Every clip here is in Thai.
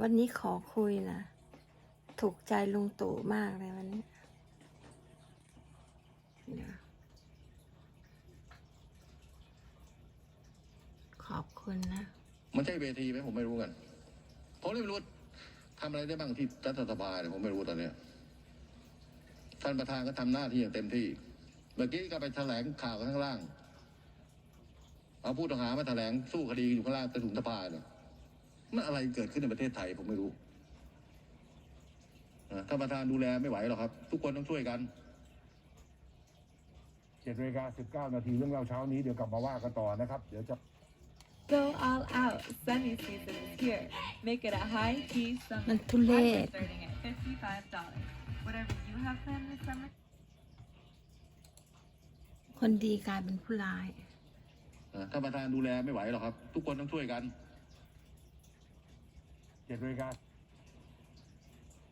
วันนี้ขอคุยนะ ถูกใจลุงตู่มากเลยวันนี้ขอบคุณนะ มันใช่เวทีไหมผมไม่รู้กัน ผมเลยไม่รู้ทำอะไรได้บ้างที่รัฐสภาเนี่ยผมไม่รู้ตอนเนี้ยท่านประธานก็ทำหน้าที่อย่างเต็มที่ เมื่อกี้ก็ไปแถลงข่าวกันข้างล่าง เอาผู้ต้องหามาแถลงสู้คดีอยู่ข้างล่างใต้ถุนสภาเนี่ย มันอะไรเกิดขึ้นในประเทศไทยผมไม่รู้อ่าท่านประธานดูแลไม่ไหวหรอกครับ ทุกคนต้องช่วยกันเจ็ดนาฬิกาสิบเก้านาทีเรื่องเล่าเช้านี้เดี๋ยวกลับมาว่ากันต่อนะครับ เดี๋ยวจะ Go all out. Sunny season is here. Make it a high key summer. มันทุเลศ Starting at fifty-five dollars. Whatever you have planned this summer. คนดีกลายเป็นผู้ร้ายอ่าท่านประธานดูแลไม่ไหวหรอกครับ ทุกคนต้องช่วยกัน เจ็ดนาฬิกา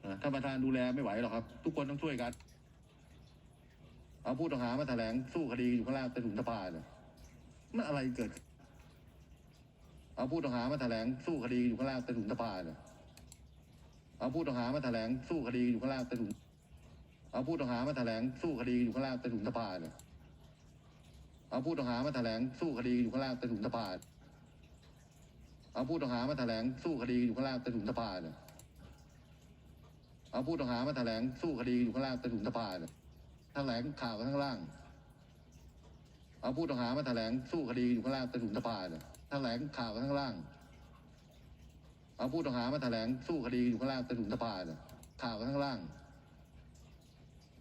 อ่าท่านประธานดูแลไม่ไหวหรอกครับ ทุกคนต้องช่วยกัน เอาผู้ต้องหามาแถลงสู้คดีอยู่ข้างล่างใต้ถุนสภาเนี่ยมันอะไรเกิด เอาผู้ต้องหามาแถลงสู้คดีอยู่ข้างล่างใต้ถุนสภาเนี่ยเอาผู้ต้องหามาแถลงสู้คดีอยู่ข้างล่างใต้ถุนเอาผู้ต้องหามาแถลงสู้คดีอยู่ข้างล่างใต้ถุนสภาเนี่ยเอาผู้ต้องหามาแถลงสู้คดีอยู่ข้างล่างใต้ถุนสภาเเอาผู้ต้องหามาแถลงสู้คดีอยู่ข้างล่างใต้ถุนสภาเนี่ยเอาผู้ต้องหามาแถลงสู้คดีอยู่ข้างล่างใต้ถุนสภาเนี่ยแถลงข่าวกันข้างล่าง เอาผู้ต้องหามาแถลงสู้คดีอยู่ข้างล่างใต้ถุนสภาเนี่ยแถลงข่าวกันข้างล่าง เอาผู้ต้องหามาแถลงสู้คดีอยู่ข้างล่างใต้ถุนสภาเนี่ยข่าวกันข้างล่าง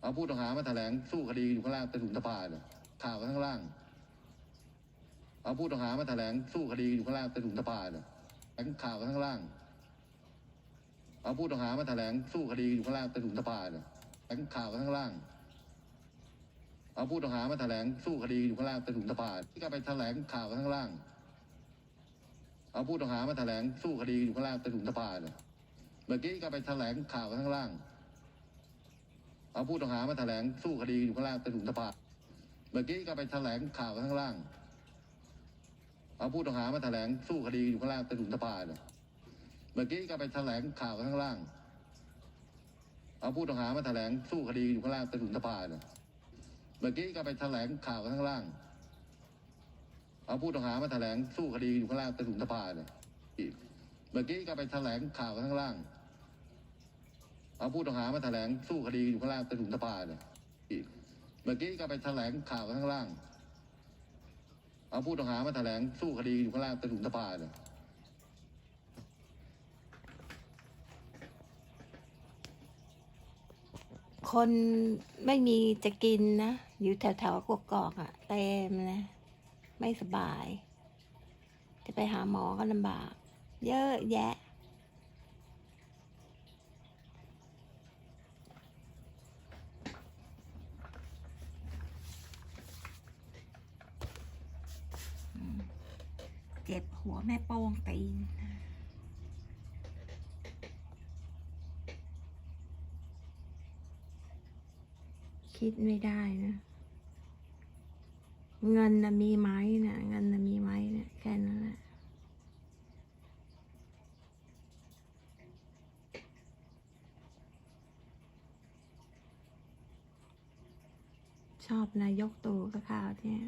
เอาผู้ต้องหามาแถลงสู้คดีอยู่ข้างล่างใต้ถุนสภาเนี่ยข่าวกันข้างล่าง เอาผู้ต้องหามาแถลงสู้คดีอยู่ข้างล่างใต้ถุนสภาเนี่ยแถลงข่าวกันข้างล่าง เอาผู้ต้องหามาแถลงสู้คดีอยู่ข้างล่างใต้ถุนสภาเนี่ยแถลงข่าวกันข้างล่าง เอาผู้ต้องหามาแถลงสู้คดีอยู่ข้างล่างใต้ถุนสภาที่ก็ไปแถลงข่าวกันข้างล่าง เอาผู้ต้องหามาแถลงสู้คดีอยู่ข้างล่างใต้ถุนสภาเนี่ยเมื่อกี้ก็ไปแถลงข่าวกันข้างล่าง เอาผู้ต้องหามาแถลงสู้คดีอยู่ข้างล่างใต้ถุนสภาเมื่อกี้ก็ไปแถลงข่าวกันข้างล่าง เอาผู้ต้องหามาแถลงสู้คดีอยู่ข้างล่างใต้ถุนสภาเนี่ยเมื่อกี้ก็ไปแถลงข่าวกันข้างล่าง เอาผู้ต้องหามาแถลงสู้คดีอยู่ข้างล่างใต้ถุนสภาเนี่ยเมื่อกี้ก็ไปแถลงข่าวกันข้างล่าง เอาผู้ต้องหามาแถลงสู้คดีอยู่ข้างล่างใต้ถุนสภาเนี่ยเมื่อกี้ก็ไปแถลงข่าวกันข้างล่าง เอาผู้ต้องหามาแถลงสู้คดีอยู่ข้างล่างใต้ถุนสภาเนี่ยเมื่อกี้ก็ไปแถลงข่าวกันข้างล่าง เอาผู้ต้องหามาแถลงสู้คดีอยู่ข้างล่างใต้ถุนสภาเนี่ยคนไม่มีจะกินนะ อยู่แถวแถวๆกกอกอะ่ะเต็มนะ ไม่สบาย จะไปหาหมอก็ลำบาก เยอะแยะ เจ็บหัวแม่โป้งตีนคิดไม่ได้นะ เงินนะมีไหมนะเงินนะมีไหมเนะแค่นั้นแหละชอบนายกตู่ก็ข่าวเนี่ย